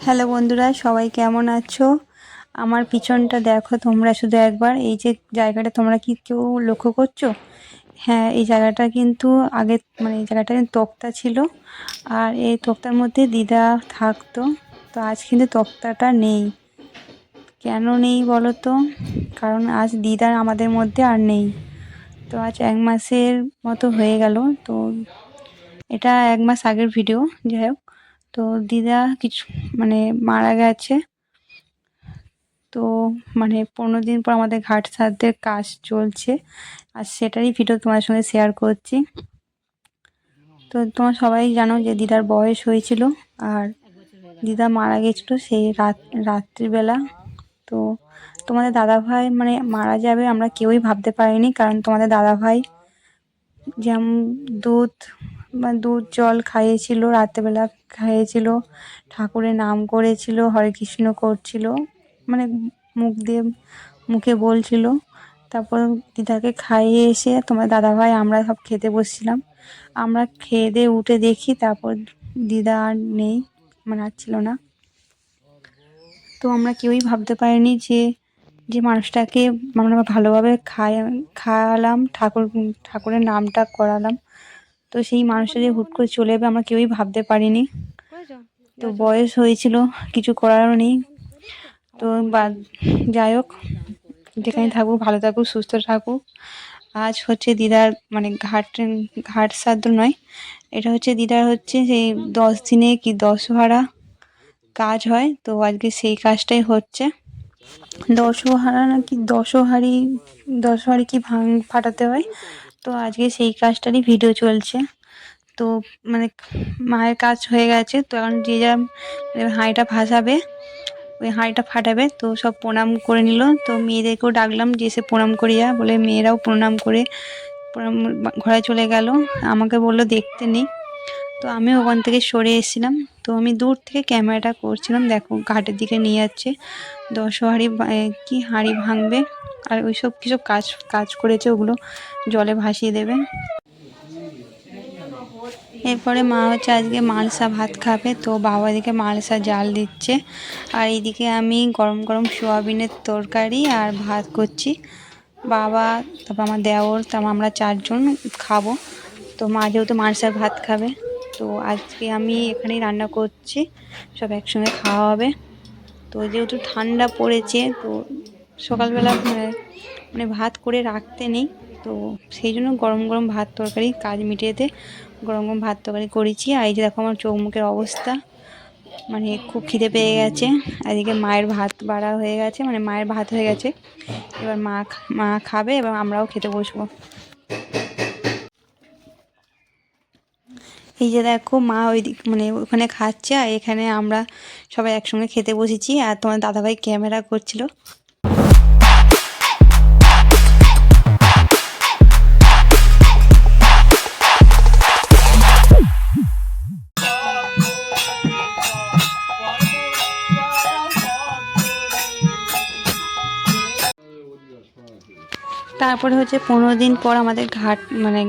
Hello বন্ধুরা, সবাই কেমন আছো? আমার পিছনটা দেখো তোমরা শুধু একবার। এই যে জায়গাটা তোমরা কি কেউ লক্ষ্য করছ? হ্যাঁ এই জায়গাটা কিন্তু আগে মানে এই জায়গাটা তক্তা ছিল। আর এই তক্তার মধ্যে দিদা থাকতো। তো আজ কিন্তু তক্তাটা নেই। কেন নেই বলো তো? কারণ আজ দিদার আমাদের মধ্যে আর নেই। তো আজ এক মাসের মতো হয়ে গেল। তো এটা এক মাস আগের ভিডিও যাই হোক। তো দিদা কিছু মানে মারা গেছে। তো মানে পনেরো দিন পর আমাদের ঘাট শ্রাদ্ধের কাজ চলছে। আর সেটারই ভিডিও তোমার সঙ্গে শেয়ার করছি। তো তোমরা সবাই জানো যে দিদার বয়স হয়েছিল আর দিদা মারা গেছিল সেই রাত, রাত্রিবেলা। তো তোমাদের দাদাভাই মানে মারা যাবে আমরা কেউই ভাবতে পারিনি, কারণ তোমাদের দাদাভাই যেমন দুধ দুধ, জল খাইয়েছিল, রাত্রেবেলা খাইয়েছিল, ঠাকুরের নাম করেছিল, হরে কৃষ্ণ করছিল মানে মুখ দিয়ে মুখে বলছিল। তারপর দিদাকে খাইয়ে এসে তোমার দাদাভাই, আমরা সব খেতে বসছিলাম। আমরা খেয়ে দিয়ে উঠে দেখি, তারপর দিদা আর নেই মানে আর ছিল না। তো আমরা কেউই ভাবতে পারিনি যে যে মানুষটাকে আমরা ভালোভাবে খাই, খাওয়ালাম, ঠাকুর, ঠাকুরের নামটা করালাম। তো সেই মানুষটা যে হুট করে চলে যাবে, আমরা কেউই ভাবতে পারিনি। তো বয়স হয়েছিল, কিছু করারও নেই। তো যাই হোক, যেখানে থাকুক, ভালো থাকুক, সুস্থ থাকুক। আজ হচ্ছে দিদার মানে ঘাট ঘাট শ্রাদ্ধ নয়, এটা হচ্ছে দিদার হচ্ছে সেই দশ দিনে কি দশহারা কাজ হয়। তো আজকে সেই কাজটাই হচ্ছে। দশহারা নাকি দশহারি দশহারি কি ভাঙ ফাটাতে হয়? তো আজকে সেই কাজটারই ভিডিও চলছে। তো মানে মায়ের কাজ হয়ে গেছে, তো এখন যে যা হাঁড়িটা ভাসাবে, ওই হাঁড়িটা ফাটাবে, তো সব প্রণাম করে নিল। তো মেয়েদেরকেও ডাকলাম যে এসে প্রণাম করিয়া বলে মেয়েরাও প্রণাম করে প্রণাম ঘরে চলে গেল। আমাকে বলল দেখতে নেই। তো আমি ওখান থেকে সরে এসেছিলাম। তো আমি দূর থেকে ক্যামেরাটা করছিলাম, দেখো ঘাটের দিকে নিয়ে যাচ্ছে। দশ হাঁড়ি কি হাঁড়ি ভাঙবে? আর ওই সব কিছু কাজ কাজ করেছে ওগুলো জলে ভাসিয়ে দেবে। এরপরে মা হচ্ছে আজকে মালসা ভাত খাবে, তো বাবা এদিকে মালসা জাল দিচ্ছে। আর এইদিকে আমি গরম গরম সোয়াবিনের তরকারি আর ভাত করছি। বাবা, তারপর আমার দেওর, তারপর আমরা চারজন খাব। তো মা যেহেতু মালসার ভাত খাবে, তো আজকে আমি এখানেই রান্না করছি। সব একসঙ্গে খাওয়া হবে। তো যেহেতু ঠান্ডা পড়েছে, তো সকালবেলা মানে ভাত করে রাখতে নেই, তো সেই জন্য গরম গরম ভাত তরকারি, কাজ মিটিয়েতে গরম গরম ভাত তরকারি করেছি। আর এই যে দেখো আমার চোখ মুখের অবস্থা মানে খুব খিদে পেয়ে গেছে। এদিকে মায়ের ভাত বাড়া হয়ে গেছে মানে মায়ের ভাত হয়ে গেছে। এবার মা মা খাবে এবং আমরাও খেতে বসবো। এই যে দেখো মা ওই দিক মানে ওখানে খাচ্ছে, আর এখানে আমরা সবাই একসঙ্গে খেতে বসেছি। আর তোমার দাদাভাই ক্যামেরা করছিল। তারপরে হচ্ছে পনেরো দিন পর আমাদের ঘাট মানে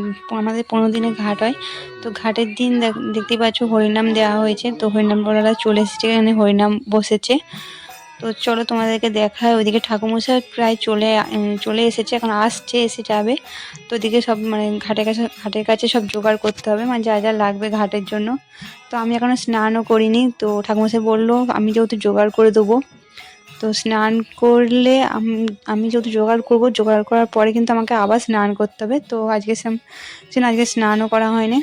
আমাদের পনেরো দিনের ঘাট হয়। তো ঘাটের দিন দেখতে পাচ্ছ হরিনাম দেওয়া হয়েছে। তো হরিনাম বলারা চলে এসেছে, এখানে হরিনাম বসেছে। তো চলো তোমাদেরকে দেখায়, ওইদিকে ঠাকুমশাই প্রায় চলে চলে এসেছে, এখন আসছে, এসে যাবে। তো ওদিকে সব মানে ঘাটের কাছে ঘাটের কাছে সব জোগাড় করতে হবে মানে যা যা লাগবে ঘাটের জন্য। তো আমি এখনও স্নানও করিনি, তো ঠাকুমশাই বলল, আমি যেহেতু জোগাড় করে দেবো। তো স্নান করলে আমি যেহেতু জোগাড় করব, জোগাড় করার পরে কিন্তু আমাকে আবার স্নান করতে হবে। তো আজকে সেদিন আজকে স্নানও করা হয়নি।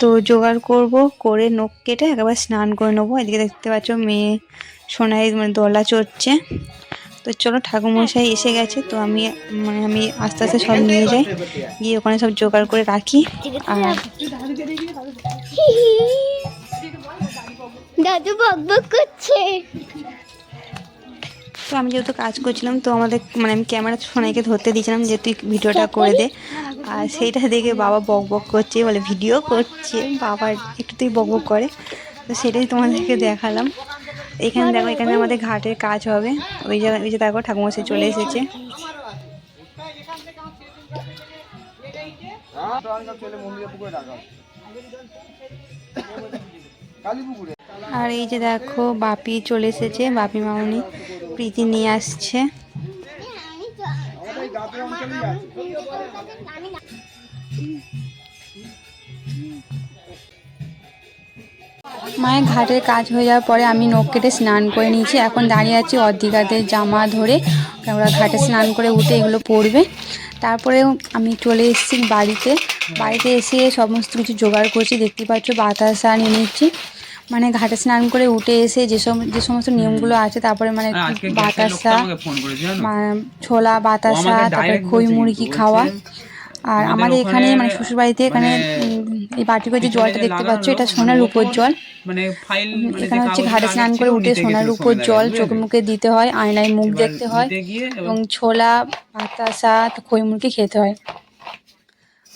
তো জোগাড় করব, করে নখ কেটে একবার স্নান করে নেব। এদিকে দেখতে পাচ্ছ মেয়ে সোনাই মানে দোলা চড়ছে। তো চলো ঠাকুরমশাই এসে গেছে, তো আমি মানে আমি আস্তে আস্তে সব নিয়ে যাই। গিয়ে ওখানে সব জোগাড় করে রাখি। আর দাদু বক বক করছে। তো আমি যেহেতু কাজ করছিলাম, তো আমাদের মানে আমি ক্যামেরা সোনাইকে ধরতে দিয়েছিলাম যে তুই ভিডিওটা করে দে। আর সেইটা দেখে বাবা বক বক করছে, বলে ভিডিও করছে। বাবা, একটু তুই বক বক করে। তো সেটাই তোমাদেরকে দেখালাম। এখানে দেখো, এখানে আমাদের ঘাটের কাজ হবে। ওই জায়গায় ওই যে দেখো ঠাকুমশাই চলে এসেছে। কালী পুকুরে। আর এই যে দেখো, বাপি চলে এসেছে। বাপি মামনি প্রীতি নিয়ে আসছে। মায়ের ঘাটের কাজ হয়ে যাওয়ার পরে আমি নখ কেটে স্নান করে নিয়েছি। এখন দাঁড়িয়ে আছি অর্ধিকাদের জামা ধরে। ওরা ঘাটে স্নান করে উঠে এগুলো পরবে। তারপরেও আমি চলে এসেছি বাড়িতে। বাড়িতে এসে সমস্ত কিছু জোগাড় করছি। দেখতে পাচ্ছ, বাতাসা নিয়ে নিচ্ছি মানে ঘাটে স্নান করে উঠে এসে যেসব যে সমস্ত নিয়মগুলো আছে তারপরে মানে লোকটা বাতাসা ছোলা বাতাসা তারপরে খই মুরগি খাওয়া। আর আমাদের এখানে মানে শ্বশুর বাড়িতে এখানে মানে এই বাটি করে যে জলটা দেখতে পাচ্ছ এটা মানে সোনার ওপর উপর জল। মানে মানে এখানে হচ্ছে ঘাটে স্নান করে উঠে সোনার উপর জল? চোখে মুখে দিতে হয় আয়নায় মুখ দেখতে হয় এবং ছোলা বাতাসা খই মুরগি খেতে হয়।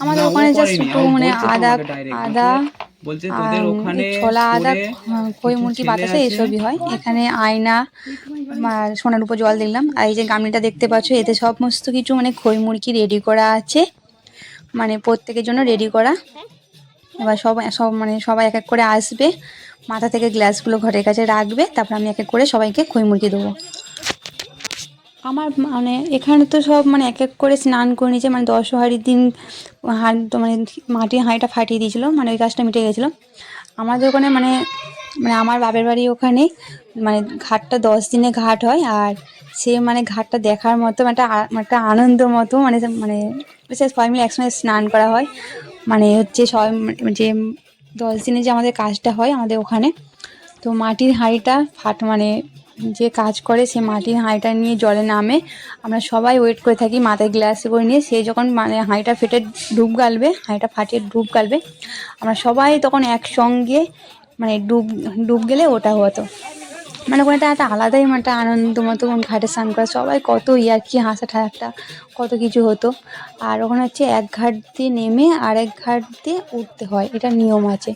আমাদের ওখানে জাস্ট মানে আদা আদা বলছে আর তোদের ওখানে ছোলা আদা করে হ্যাঁ, খই মুরগি বাতাসা এসবই হয়। এখানে আয়না সোনার উপর জল দিলাম আর এই যে গামলিটা দেখতে পাচ্ছ এতে সমস্ত কিছু মানে খই মুরগি রেডি করা আছে। মানে প্রত্যেকের জন্য রেডি করা। এবার সবাই সব মানে সবাই এক এক করে আসবে। মাথা থেকে গ্লাসগুলো ঘরের কাছে রাখবে। তারপর আমি এক এক করে সবাইকে খই মুরগি দেবো। আমার মানে এখানে তো সব মানে এক এক করে স্নান করে নিয়েছে মানে দশহারির দিন হাঁড় তো মানে মাটির হাঁড়িটা ফাটিয়ে দিয়েছিলো মানে ওই গাছটা মিটে গেছিল। আমাদের ওখানে মানে মানে আমার বাপের বাড়ি ওখানে মানে ঘাটটা দশ দিনে ঘাট হয়, আর সে মানে ঘাটটা দেখার মতো একটা একটা আনন্দ মতো মানে মানে সবাই মিলে একসঙ্গে স্নান করা হয়। মানে হচ্ছে সবাই যে দশ দিনে যে আমাদের কাজটা হয় আমাদের ওখানে, তো মাটির হাঁড়িটা ফাট মানে যে কাজ করে সে মাটির হাঁড়িটা নিয়ে জলে নামে। আমরা সবাই ওয়েট করে থাকি মাথায় গ্লাসে করে নিয়ে। সে যখন মানে হাঁড়িটা ফেটে ডুব গালবে, হাঁড়িটা ফাটিয়ে ডুব গালবে, আমরা সবাই তখন একসঙ্গে মানে ডুব ডুব গেলে ওটা হতো। মানে ওখানে একটা আলাদাই মানে একটা আনন্দ মতো, কোন ঘাটে স্নান করা, সবাই কত ইয়ার্কি হাসা ঠাট্টা কত কিছু হতো। আর ওখানে হচ্ছে এক ঘাট দিয়ে নেমে আর এক ঘাট দিয়ে উঠতে হয়, এটা নিয়ম আছে।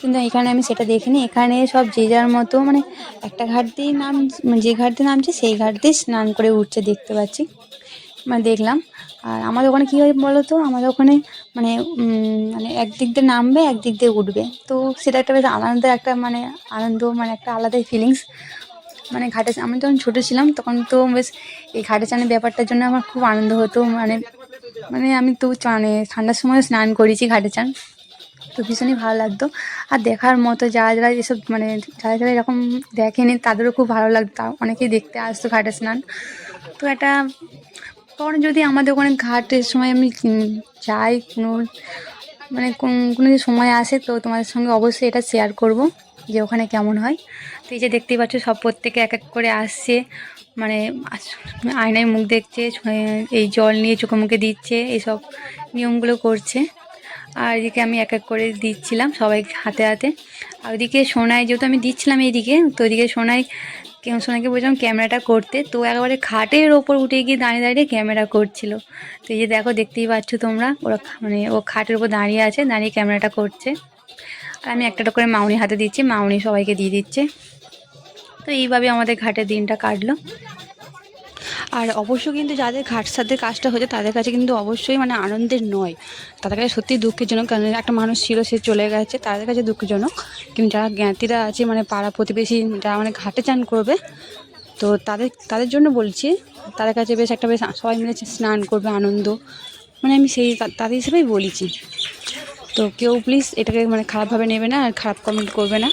কিন্তু এখানে আমি সেটা দেখিনি, এখানে সব যে যার মতো মানে একটা ঘাট দিয়েই নাম মানে যে ঘাট দিয়ে নামছে, সেই ঘাট দিয়ে স্নান করে উঠছে, দেখতে পাচ্ছি। মানে দেখলাম। আর আমাদের ওখানে কী হয় বলো তো আমাদের ওখানে মানে মানে একদিক দিয়ে নামবে, একদিক দিয়ে উঠবে। তো সেটা একটা বেশ আনন্দ একটা মানে আনন্দ মানে একটা আলাদাই ফিলিংস মানে ঘাটে আমি যখন ছোটো ছিলাম, তখন তো বেশ এই ঘাটে চানের ব্যাপারটার জন্য আমার খুব আনন্দ হতো। মানে মানে আমি তো মানে ঠান্ডার সময় স্নান করেছি ঘাটে চান। তো ভীষণই ভালো লাগতো। আর দেখার মতো যারা যারা এসব মানে যারা যারা এরকম দেখেনি, তাদেরও খুব ভালো লাগতো। অনেকেই দেখতে আসতো ঘাটে স্নান। তো একটা পরে যদি আমাদের ওখানে ঘাটের সময় আমি যাই কোনো মানে কোন যদি সময় আসে তো তোমাদের সঙ্গে অবশ্যই এটা শেয়ার করব যে ওখানে কেমন হয়। তো এই যে দেখতেই পাচ্ছ সব প্রত্যেকে এক এক করে আসছে মানে আয়নায় মুখ দেখছে এই জল নিয়ে চোখে মুখে দিচ্ছে, এইসব নিয়মগুলো করছে। আর এদিকে আমি এক এক করে দিচ্ছিলাম সবাই হাতে হাতে। আর ওইদিকে সোনায় যেহেতু আমি দিচ্ছিলাম এইদিকে, তো ওইদিকে কেউ সোনাকে বলছিলাম ক্যামেরাটা করতে, তো একেবারে খাটের ওপর উঠে গিয়ে দাঁড়িয়ে দাঁড়িয়ে ক্যামেরা করছিল। তো এই যে দেখো, দেখতেই পাচ্ছ তোমরা, ওরা মানে ও খাটের উপর দাঁড়িয়ে আছে, দাঁড়িয়ে ক্যামেরাটা করছে। আর আমি একটা করে মাউনি হাতে দিচ্ছি, মাউনি সবাইকে দিয়ে দিচ্ছে। তো এইভাবে আমাদের ঘাটের দিনটা কাটলো। আর অবশ্য কিন্তু যাদের ঘাট সাথে কাজটা হয়েছে, তাদের কাছে কিন্তু অবশ্যই মানে আনন্দের নয়। তাদের কাছে সত্যি দুঃখজনক, কারণ একটা মানুষ ছিল, সে চলে গেছে, তাদের কাছে দুঃখজনক। কিন্তু যারা জ্ঞাতিরা আছে মানে পাড়া প্রতিবেশী, যারা মানে ঘাটে চান করবে, তো তাদের তাদের জন্য বলছি, তাদের কাছে বেশ একটা বেশ, সবাই মিলে স্নান করবে, আনন্দ। মানে আমি সেই তাদের হিসেবেই বলেছি। তো কেউ প্লিজ এটাকে মানে খারাপভাবে নেবে না, আর খারাপ কমেন্ট করবে না।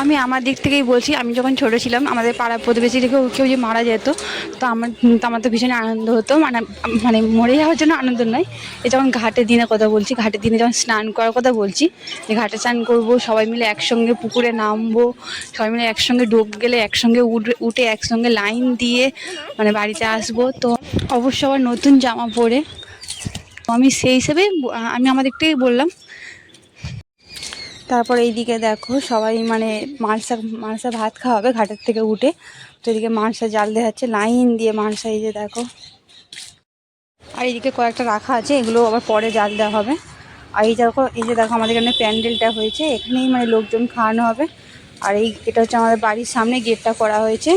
আমি আমার দিক থেকেই বলছি, আমি যখন ছোটো ছিলাম, আমাদের পাড়া প্রতিবেশী কেউ কেউ যে মারা যেত, তো আমার তো আমার তো ভীষণ আনন্দ হতো। মানে মানে মরে যাওয়ার জন্য আনন্দ নয়। এ যখন ঘাটের দিনের কথা বলছি ঘাটের দিনে যখন স্নান করার কথা বলছি, যে ঘাটে স্নান করব, সবাই মিলে একসঙ্গে পুকুরে নামবো, সবাই মিলে একসঙ্গে ডুব গেলে একসঙ্গে উঠে উঠে একসঙ্গে লাইন দিয়ে মানে বাড়িতে আসব। তো অবশ্য আবার নতুন জামা পরে আমি সেই হিসেবে, আমি আমার বললাম তারপর এইদিকে দেখো সবাই মানে মালসা মালসা ভাত খাওয়াবে ঘাটের থেকে উঠে। তো এদিকে মালসা জাল দেওয়া হচ্ছে লাইন দিয়ে মালসা এই যে দেখো। আর এইদিকে কয়েকটা রাখা আছে, এগুলো আবার পরে জাল দেওয়া হবে। আর এই দেখো, এই যে দেখো আমাদের এখানে প্যান্ডেলটা হয়েছে, এখানেই মানে লোকজন খাওয়ানো হবে। আর এই, এটা হচ্ছে আমাদের বাড়ির সামনে গেটটা করা হয়েছে।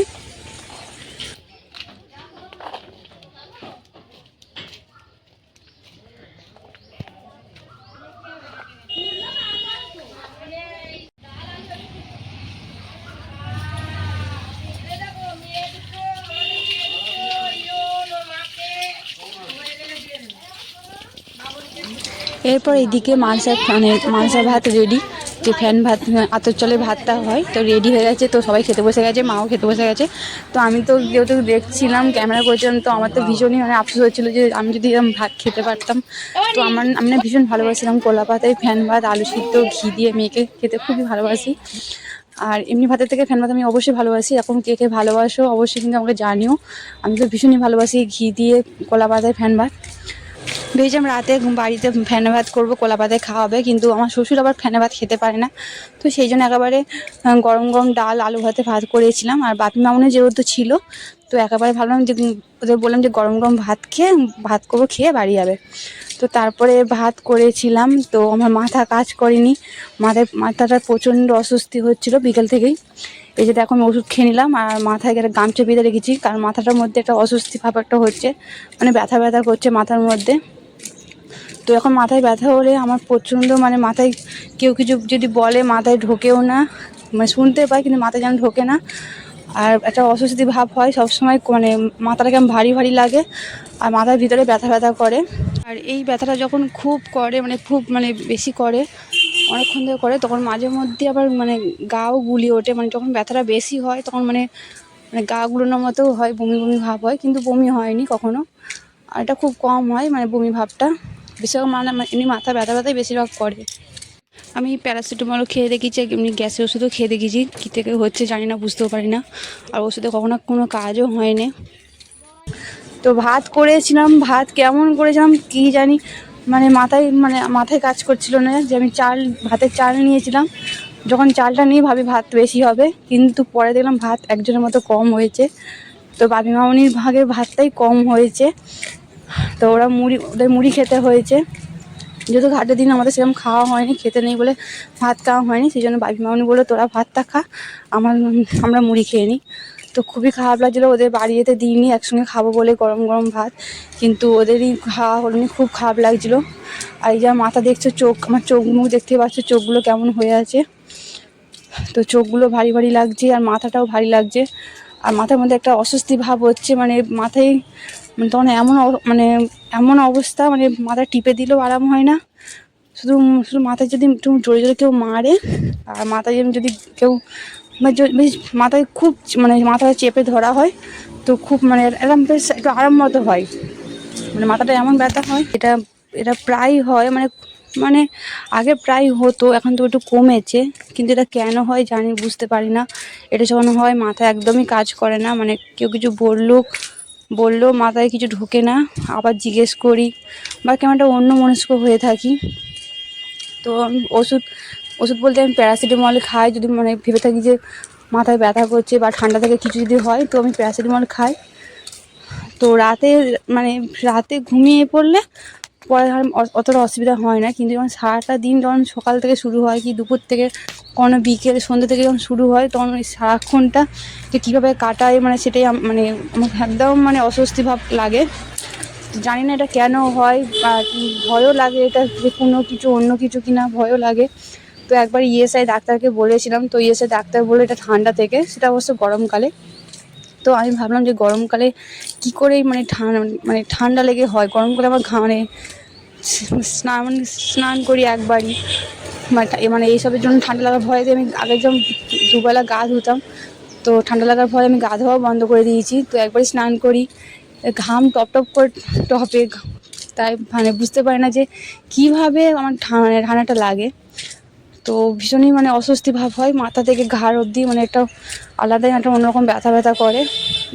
এরপর এদিকে মালসা মানে মালসা ভাত রেডি যে ফ্যান ভাত, আতর চলে ভাতটা হয়, তো রেডি হয়ে গেছে, তো সবাই খেতে বসে গেছে, মাও খেতে বসে গেছে। তো আমি তো যেহেতু দেখছিলাম ক্যামেরা করছিলাম, তো আমার তো ভীষণই মানে আফসোস হচ্ছিল যে আমি যদি এরকম ভাত খেতে পারতাম। তো আমার, আমি না ভীষণ ভালোবাসিলাম কলা পাতায় ফ্যান ভাত, আলু সিদ্ধ, ঘি দিয়ে মেয়েকে খেতে খুবই ভালোবাসি। আর এমনি ভাতের থেকে ফ্যান ভাত আমি অবশ্যই ভালোবাসি। এখন কে কে ভালোবাসো, অবশ্যই কিন্তু আমাকে জানিও। আমি তো ভীষণই ভালোবাসি ঘি দিয়ে কলা পাতায় ফ্যান ভাত। ভেবেছিলাম রাতে বাড়িতে ফ্যানে ভাত করব, কলা পাতায় খাওয়াবে, কিন্তু আমার শ্বশুর আবার ফ্যানে ভাত খেতে পারে না। তো সেই জন্য একেবারে গরম গরম ডাল, আলু ভাতে ভাত করেছিলাম। আর বাপি মামুনে যেহেতু ছিল, তো একেবারে ভাবলাম যে ওদের বললাম যে, গরম গরম ভাত খেয়ে ভাত করব, খেয়ে বাড়ি যাবে। তো তারপরে ভাত করেছিলাম, তো আমার মাথা কাজ করেনি। মাথায়, মাথাটা প্রচণ্ড অস্বস্তি হচ্ছিল বিকেল থেকেই। এই যে দেখো, আমি ওষুধ খেয়ে নিলাম আর মাথায় একটা গামছা বেঁধে রেখেছি, কারণ মাথাটার মধ্যে একটা অস্বস্তি ভাব একটা হচ্ছে মানে ব্যথা ব্যথা করছে মাথার মধ্যে। তো এখন মাথায় ব্যথা হলে আমার প্রচণ্ড মানে মাথায় কেউ কিছু যদি বলে মাথায় ঢোকেও না মানে শুনতে পাই কিন্তু মাথায় যেন ঢোকে না। আর একটা অস্বস্তি ভাব হয় সবসময় মানে মাথাটা কেমন ভারী ভারী লাগে আর মাথার ভিতরে ব্যথা ব্যথা করে। আর এই ব্যথাটা যখন খুব করে মানে খুব মানে বেশি করে অনেকক্ষণ ধরে করে, তখন মাঝে মধ্যে আবার মানে গাও গুলি ওঠে মানে যখন ব্যথাটা বেশি হয় তখন মানে মানে গা গুলোনোর মতো হয়, বমি বমি ভাব হয়, কিন্তু বমি হয়নি কখনো। আর এটা খুব কম হয় মানে বমি ভাবটা। বেশিরভাগ মানে এমনি মাথা ব্যথা ব্যথাই বেশিরভাগ করে। আমি প্যারাসিটামলও খেয়ে দেখেছি, এমনি গ্যাসের ওষুধও খেয়ে দেখেছি, কী থেকে হচ্ছে জানি না, বুঝতেও পারি না। আর ওষুধে কখনো কোনো কাজও হয়নি। তো ভাত করেছিলাম, ভাত কেমন করেছিলাম, কি জানি মানে মাথায় মানে মাথায় কাজ করছিল না, যে আমি চাল, ভাতের চাল নিয়েছিলাম। যখন চালটা নিয়ে ভাবি ভাত বেশি হবে, কিন্তু পরে দেখলাম ভাত একজনের মতো কম হয়েছে। তো বাপি মামনির ভাগে ভাতটাই কম হয়েছে। তো ওরা মুড়ি, ওদের মুড়ি খেতে হয়েছে। যেহেতু ঘাটের দিন আমাদের সেরকম খাওয়া হয়নি, খেতে নেই বলে ভাত খাওয়া হয়নি, সেই জন্য বাপি মামনি বলে তোরা ভাতটা খা, আমার, আমরা মুড়ি খেয়ে নিই। তো খুবই খারাপ লাগছিল। ওদের বাড়ি যেতে দিইনি, একসঙ্গে খাব বলে গরম গরম ভাত। কিন্তু ওদেরই খাওয়া হলো খুব খারাপ লাগছিল। আর এই যা মাথা দেখছ, চোখ, আমার চোখ মুখ দেখতে পাচ্ছ চোখগুলো কেমন হয়ে আছে। তো চোখগুলো ভারী ভারী লাগছে আর মাথাটাও ভারী লাগছে। আর মাথার মধ্যে একটা অস্বস্তি ভাব হচ্ছে মানে মাথায় মানে তখন এমন মানে এমন অবস্থা মানে মাথা টিপে দিলেও আরাম হয় না। শুধু শুধু মাথায় যদি একটু জোরে জোরে কেউ মারে, আর মাথায় যদি কেউ বেশ মাথায় খুব মানে মাথায় চেপে ধরা হয়। তো খুব মানে এরকম বেশ একটু আরাম মতো হয়। মানে মাথাটা এমন ব্যথা হয়, এটা এটা প্রায় হয় মানে মানে আগে প্রায় হতো, এখন তো একটু কমেছে। কিন্তু এটা কেন হয় জানি, বুঝতে পারি না। এটা যখন হয়, মাথা একদমই কাজ করে না। মানে কেউ কিছু বলল বললেও মাথায় কিছু ঢোকে না। আবার জিজ্ঞেস করি, বা কেমন একটা অন্য মনস্ক হয়ে থাকি। তো ওষুধ ওষুধ বলতে আমি প্যারাসিটামল খাই, যদি মানে ভেবে থাকি যে মাথায় ব্যথা করছে বা ঠান্ডা থেকে কিছু যদি হয়, তো আমি প্যারাসিটামল খাই। তো রাতে মানে রাতে ঘুমিয়ে পড়লে পরে অতটা অসুবিধা হয় না। কিন্তু যখন সারাটা দিন যখন সকাল থেকে শুরু হয় কি দুপুর থেকে কোনো বিকেল সন্ধ্যে থেকে যখন শুরু হয়, তখন ওই সারাক্ষণটা যে কীভাবে কাটায় মানে সেটাই মানে আমার একদম মানে অস্বস্তি ভাব লাগে। জানি না এটা কেন হয় বা ভয়ও লাগে এটা যে কোনো কিছু, অন্য কিছু কিনা ভয়ও লাগে। তো একবার ইএসআই ডাক্তারকে বলেছিলাম, তো ইএসআই ডাক্তার বলে এটা ঠান্ডা থেকে, সেটা অবশ্য গরমকালে। তো আমি ভাবলাম যে গরমকালে কী করে মানে ঠান্ডা মানে ঠান্ডা লেগে হয়? গরমকালে আমার ঘা মানে স্নান মানে স্নান করি একবারই। মানে মানে এইসবের জন্য ঠান্ডা লাগার ভয়ে আমি আগে যেমন দুবেলা গা ধুতাম, তো ঠান্ডা লাগার ভয়ে আমি গা ধোয়া বন্ধ করে দিয়েছি। তো একবারই স্নান করি, ঘাম টপ টপ করে টপে, তাই মানে বুঝতে পারি না যে কীভাবে আমার ঠান্ডাটা লাগে। তো ভীষণই মানে অস্বস্তি ভাব হয়। মাথা থেকে ঘাড় অবধি মানে একটা আলাদাই একটা অন্যরকম ব্যথা ব্যথা করে।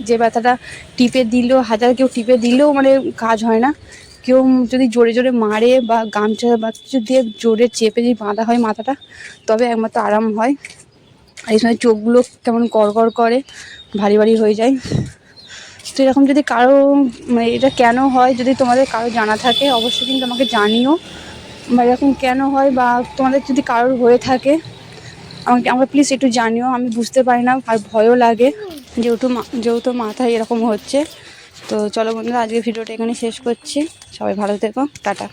যে ব্যথাটা টিপে দিলেও, হাজার কেউ টিপে দিলেও মানে কাজ হয় না। কেউ যদি জোরে জোরে মারে বা গামছা বা কিছু দিয়ে জোরে চেপে যদি বাঁধা হয় মাথাটা, তবে একমাত্র আরাম হয়। আর এই সময় চোখগুলো কেমন কড় করে, ভারী ভারী হয়ে যায়। তো এরকম যদি কারও মানে এটা কেন হয়, যদি তোমাদের কারও জানা থাকে, অবশ্যই কিন্তু আমাকে জানিও। বা এরকম কেন হয় বা তোমাদের যদি কারোর হয়ে থাকে, আমাকে আমরা প্লিজ একটু জানিও, আমি বুঝতে পারি না, আর ভয়ও লাগে যেহেতু যেহেতু মাথায় এরকম হচ্ছে। তো চলো বন্ধুরা আজকে ভিডিওটা এখানে শেষ করছি। সবাই ভালো থেকো, টাটা।